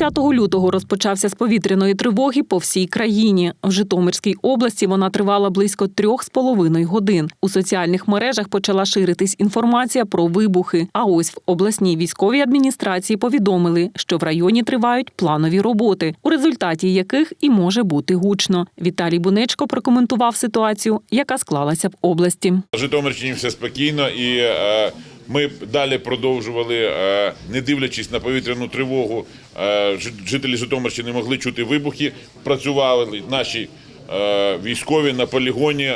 Ранок 10 лютого розпочався з повітряної тривоги по всій країні. В Житомирській області вона тривала близько трьох з половиною годин. У соціальних мережах почала ширитись інформація про вибухи. А ось в обласній військовій адміністрації повідомили, що в районі тривають планові роботи, у результаті яких і може бути гучно. Віталій Бунечко прокоментував ситуацію, яка склалася в області. Житомирщині все спокійно, і е, ми далі продовжували, е, не дивлячись на повітряну тривогу, е, жи- жителі Житомирщини могли чути вибухи. Працювали наші е, військові на полігоні.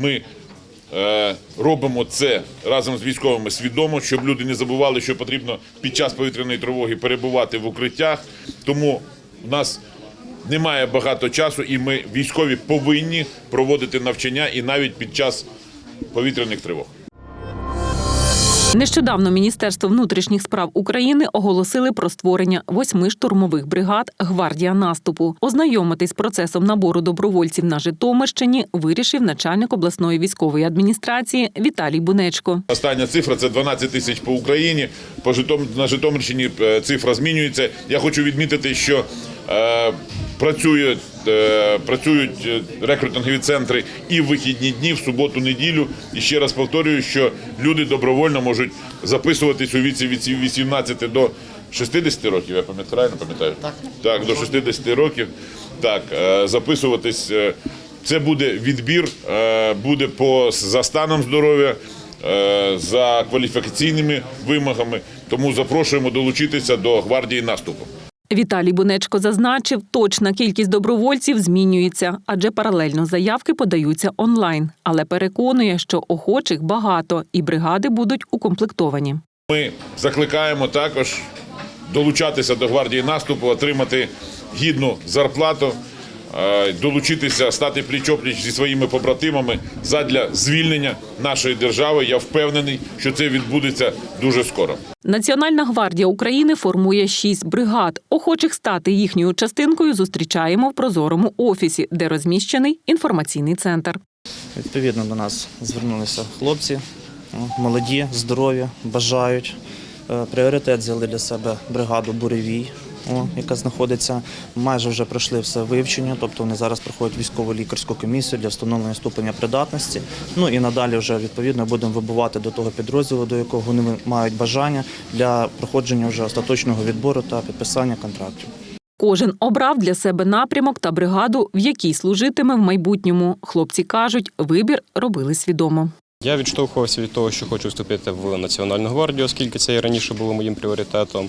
Ми робимо це разом з військовими свідомо, щоб люди не забували, що потрібно під час повітряної тривоги перебувати в укриттях. Тому у нас немає багато часу, і ми військові повинні проводити навчання і навіть під час повітряних тривог. Нещодавно Міністерство внутрішніх справ України оголосили про створення восьми штурмових бригад Гвардія наступу. Ознайомитись з процесом набору добровольців на Житомирщині вирішив начальник обласної військової адміністрації Віталій Бунечко. Остання цифра це 12 тисяч по Україні. По на Житомирщині е, цифра змінюється. Я хочу відмітити, що е, працюють, е, працюють е, рекрутингові центри і в вихідні дні, в суботу, неділю. І ще раз повторюю, що люди добровольно можуть записуватись у віці від 18 до 60 років. Я пам'ятаю, правильно пам'ятаю? Так. Так, до 60 років. Так, е, записуватись. Це буде відбір, буде по за станом здоров'я, за кваліфікаційними вимогами. Тому запрошуємо долучитися до гвардії наступу. Віталій Бунечко зазначив, точна кількість добровольців змінюється, адже паралельно заявки подаються онлайн. Але переконує, що охочих багато і бригади будуть укомплектовані. Ми закликаємо також долучатися до гвардії наступу, отримати гідну зарплату, долучитися, стати пліч-опліч зі своїми побратимами задля звільнення нашої держави. Я впевнений, що це відбудеться дуже скоро. Національна гвардія України формує шість бригад. Охочих стати їхньою частинкою зустрічаємо в прозорому офісі, де розміщений інформаційний центр. Відповідно до нас звернулися хлопці, молоді, здорові, бажають. Е, Пріоритет взяли для себе бригаду Буревій, яка знаходиться. Майже вже пройшли все вивчення, тобто вони зараз проходять військово лікарську комісію для встановлення ступеня придатності. Ну і надалі вже відповідно будемо вибувати до того підрозділу, до якого вони мають бажання для проходження вже остаточного відбору та підписання контрактів. Кожен обрав для себе напрямок та бригаду, в якій служитиме в майбутньому. Хлопці кажуть, вибір робили свідомо. Я відштовхувався від того, що хочу вступити в Національну гвардію, оскільки це і раніше було моїм пріоритетом.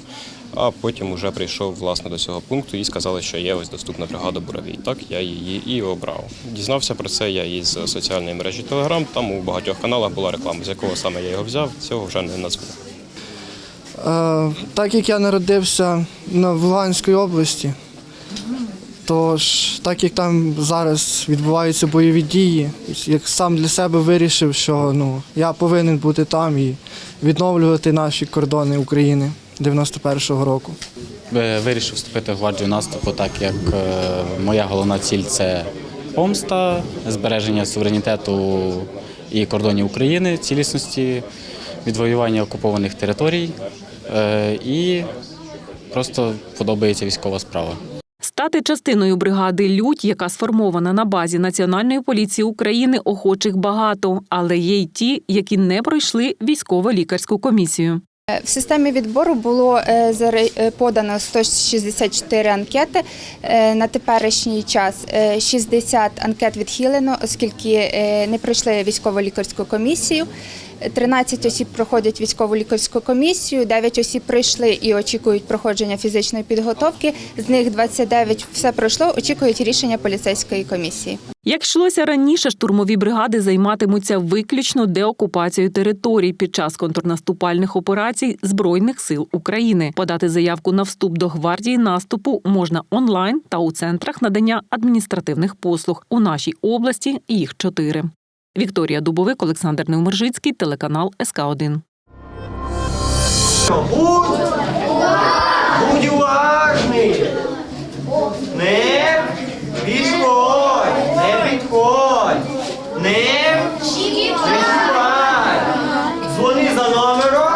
А потім вже прийшов власне до цього пункту і сказали, що є ось доступна бригада Буравій. Так я її і обрав. Дізнався про це я із соціальної мережі Telegram. Там у багатьох каналах була реклама, з якого саме я його взяв, цього вже не назву. Е, Так як я народився на Луганській області, тож так як там зараз відбуваються бойові дії, як сам для себе вирішив, що ну, я повинен бути там і відновлювати наші кордони України 91-го року. Е, Вирішив вступити в гвардію наступу, так як е, моя головна ціль це помста, збереження суверенітету і кордонів України, цілісності, відвоювання окупованих територій. Е, І просто подобається військова справа. Стати частиною бригади Людь, яка сформована на базі Національної поліції України, охочих багато, але є й ті, які не пройшли військово-лікарську комісію. В системі відбору було е, е, подано 164 анкети. Е, На теперішній час е, 60 анкет відхилено, оскільки е, не пройшли військово-лікарську комісію. 13 осіб проходять військово-лікарську комісію, 9 осіб пройшли і очікують проходження фізичної підготовки. З них 29 все пройшло, очікують рішення поліцейської комісії. Як йшлося раніше, штурмові бригади займатимуться виключно деокупацією територій під час контрнаступальних операцій Збройних сил України. Подати заявку на вступ до гвардії наступу можна онлайн та у центрах надання адміністративних послуг. У нашій області їх чотири. Вікторія Дубовик, Олександр Невмержицький, телеканал СК 1 Будь, будь уважний. Не підходь, не підходь. Не чіпай. Дзвони за номером.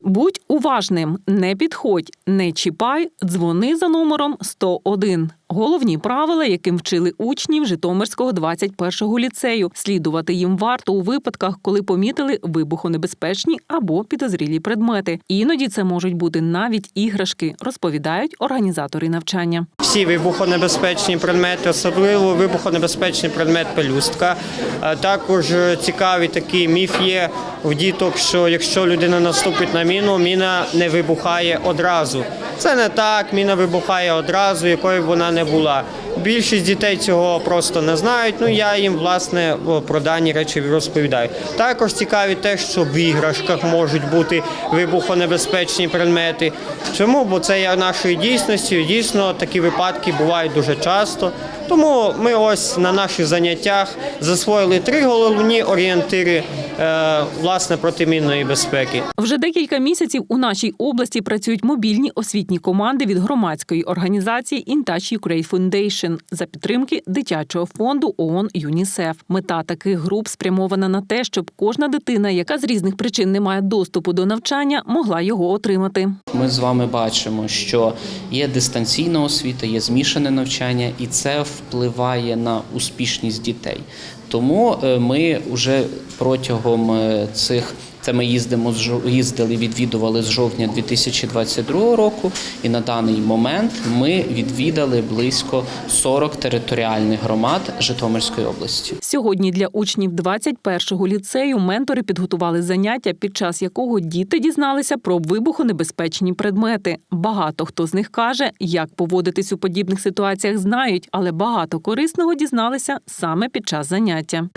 Будь уважним, не підходь, не чіпай, дзвони за номером 101. Головні правила, яким вчили учнів Житомирського 21-го ліцею. Слідувати їм варто у випадках, коли помітили вибухонебезпечні або підозрілі предмети. Іноді це можуть бути навіть іграшки, розповідають організатори навчання. всі вибухонебезпечні предмети, особливо вибухонебезпечний предмет пелюстка. Е, Також е, цікавий такий міф є в діток, що якщо людина наступить на міну, міна не вибухає одразу. Це не так, міна вибухає одразу, якою б вона не була. Більшість дітей цього просто не знають. Ну я їм власне про дані речі розповідаю. Також цікаві те, що в іграшках можуть бути вибухонебезпечні предмети. Чому? Бо це є нашою дійсністю. Дійсно, такі випадки бувають дуже часто. Тому ми ось на наших заняттях засвоїли три головні орієнтири е, власне протимінної безпеки. Вже декілька місяців у нашій області працюють мобільні освітні команди від громадської організації In Touch Ukraine Foundation за підтримки дитячого фонду ООН ЮНІСЕФ. Мета таких груп спрямована на те, щоб кожна дитина, яка з різних причин не має доступу до навчання, могла його отримати. Ми з вами бачимо, що є дистанційна освіта, є змішане навчання, і це впливає на успішність дітей. Тому е, ми вже протягом е, цих це ми їздимо з їздили, відвідували з жовтня 2022 року, і на даний момент ми відвідали близько 40 територіальних громад Житомирської області. Сьогодні для учнів 21-го ліцею ментори підготували заняття, під час якого діти дізналися про вибухонебезпечні предмети. Багато хто з них каже, як поводитись у подібних ситуаціях, знають, але багато корисного дізналися саме під час заняття.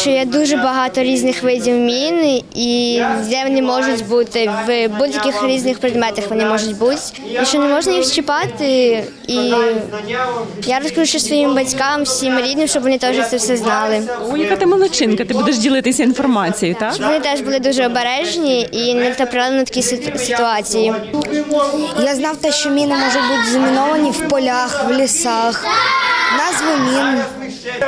що є дуже багато різних видів мін, і де вони можуть бути в будь-яких різних предметах вони можуть бути, і що не можна їх чіпати. І я розкажу своїм батькам, всім рідним, щоб вони теж це все знали. О, яка ти молодчинка, ти будеш ділитися інформацією, так? Щоб вони теж були дуже обережні і не потрапляли на такі ситуації. Я знав те, що міни можуть бути заміновані в полях, в лісах. Назви мін.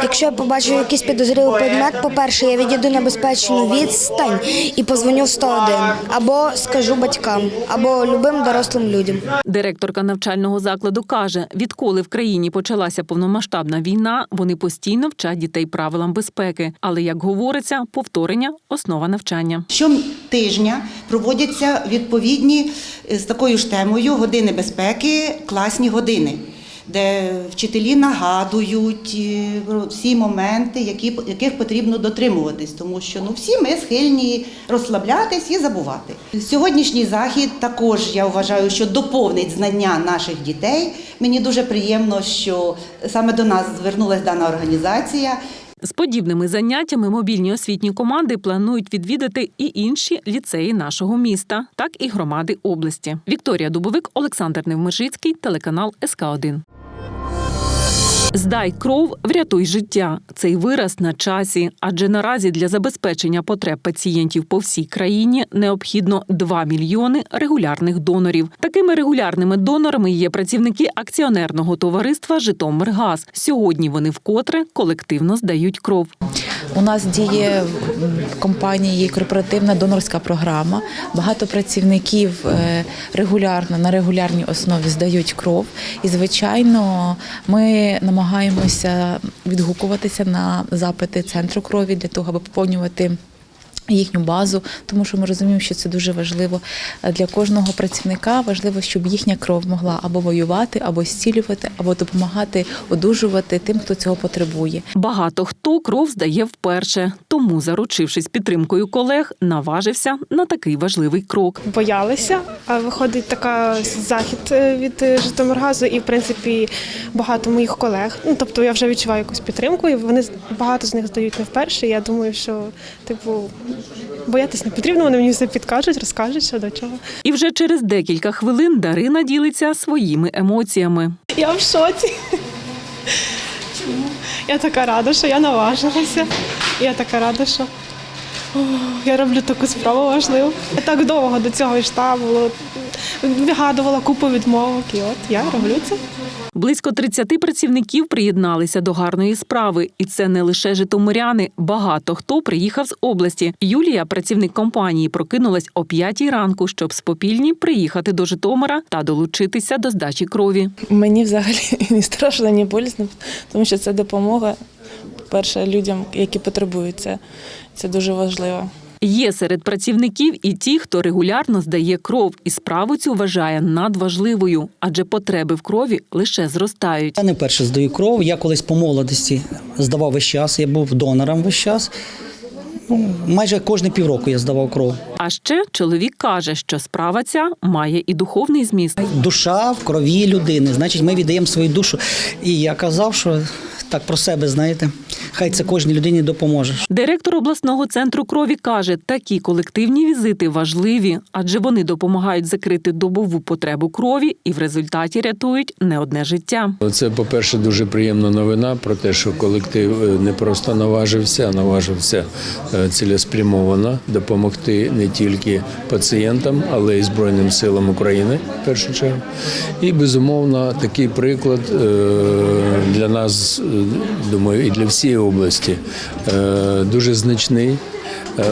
Якщо я побачу якийсь підозрілий предмет, по-перше, я відійду на безпечну відстань і позвоню в 101. Або скажу батькам, або любим дорослим людям. Директорка навчального закладу каже, відколи в країні почалася повномасштабна війна, вони постійно вчать дітей правилам безпеки. Але як говориться, повторення основа навчання. Щотижня проводяться відповідні з такою ж темою години безпеки, класні години, де вчителі нагадують е, про всі моменти, які, яких потрібно дотримуватись, тому що ну, всі ми схильні розслаблятись і забувати. Сьогоднішній захід також я вважаю, що доповнить знання наших дітей. Мені дуже приємно, що саме до нас звернулася дана організація. З подібними заняттями мобільні освітні команди планують відвідати і інші ліцеї нашого міста, так і громади області. Вікторія Дубовик, Олександр Невмежицький, телеканал СК 1 Здай кров, врятуй життя. Цей вираз на часі, адже наразі для забезпечення потреб пацієнтів по всій країні необхідно 2 мільйони регулярних донорів. Такими регулярними донорами є працівники акціонерного товариства Житомиргаз. Сьогодні вони вкотре колективно здають кров. У нас діє в компанії корпоративна донорська програма. Багато працівників е, регулярно на регулярній основі здають кров. І, звичайно, ми намагаємося відгукуватися на запити центру крові для того, аби поповнювати. Їхню базу, тому що ми розуміємо, що це дуже важливо для кожного працівника. Важливо, щоб їхня кров могла або воювати, або зцілювати, або допомагати одужувати тим, хто цього потребує. Багато хто кров здає вперше, тому, заручившись підтримкою колег, наважився на такий важливий крок. боялися. А виходить така захід е, від е, Житомиргазу, і в принципі багато моїх колег. Ну тобто я вже відчуваю якусь підтримку, і вони з- багато з них здають не вперше. Я думаю, що типу боятись не потрібно. Вони мені все підкажуть, розкажуть, що до чого. І вже через декілька хвилин Дарина ділиться своїми емоціями. Я в шоці. Я така рада, що я наважилася. Я така рада, що Я роблю таку справу важливу. Я так довго до цього йшла, було вигадувала купу відмовок, і от я роблю це. Близько 30 працівників приєдналися до гарної справи, і це не лише житомиряни. Багато хто приїхав з області. Юлія, працівник компанії, прокинулась о 5 ранку, щоб з Попільні приїхати до Житомира та долучитися до здачі крові. Мені взагалі ні страшно, ні болісно, тому що це допомога, перше, людям, які потребують це. Це дуже важливо. Є серед працівників і ті, хто регулярно здає кров, і справу цю вважає надважливою, адже потреби в крові лише зростають. Я не перше здаю кров. Я колись по молодості здавав весь час. Я був донором весь час. Ну, майже кожні півроку я здавав кров. А ще чоловік каже, що справа ця має і духовний зміст. Душа в крові людини. Значить, ми віддаємо свою душу. І я казав, що так про себе, знаєте, хай це кожній людині допоможе. Директор обласного центру крові каже, такі колективні візити важливі, адже вони допомагають закрити добову потребу крові і в результаті рятують не одне життя. Це, по-перше, дуже приємна новина про те, що колектив е, не просто наважився, а наважився е, цілеспрямовано допомогти не тільки пацієнтам, але й Збройним силам України в першу чергу. І безумовно такий приклад е, для нас, думаю, і для всієї області е, дуже значний. Е,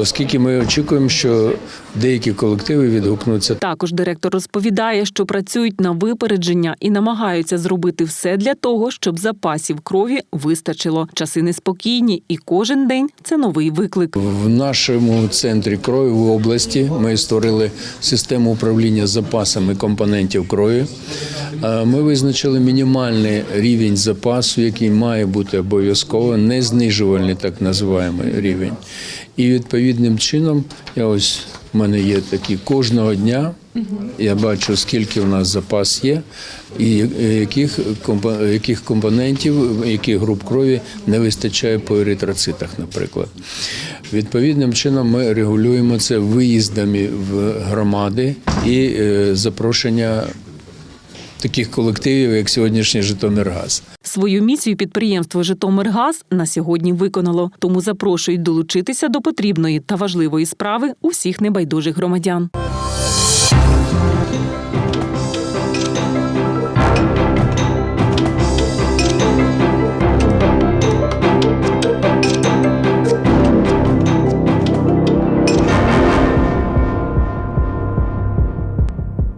Оскільки ми очікуємо, що деякі колективи відгукнуться Також директор розповідає, що працюють на випередження і намагаються зробити все для того, щоб запасів крові вистачило. Часи неспокійні, і кожен день це новий виклик. В нашому центрі крові в області ми створили систему управління запасами компонентів крові. Е, Ми визначили мінімальний рівень запасу, який має бути обов'язково, не знижувальний, так називаємо рівень. І відповідним чином, я ось в мене є такі кожного дня. Я бачу, скільки в нас запас є, і яких, яких компонентів, яких груп крові не вистачає по еритроцитах, наприклад. Відповідним чином ми регулюємо це виїздами в громади і е, запрошення таких колективів, як сьогоднішній Житомиргаз. Свою місію підприємство Житомиргаз на сьогодні виконало, тому запрошують долучитися до потрібної та важливої справи усіх небайдужих громадян.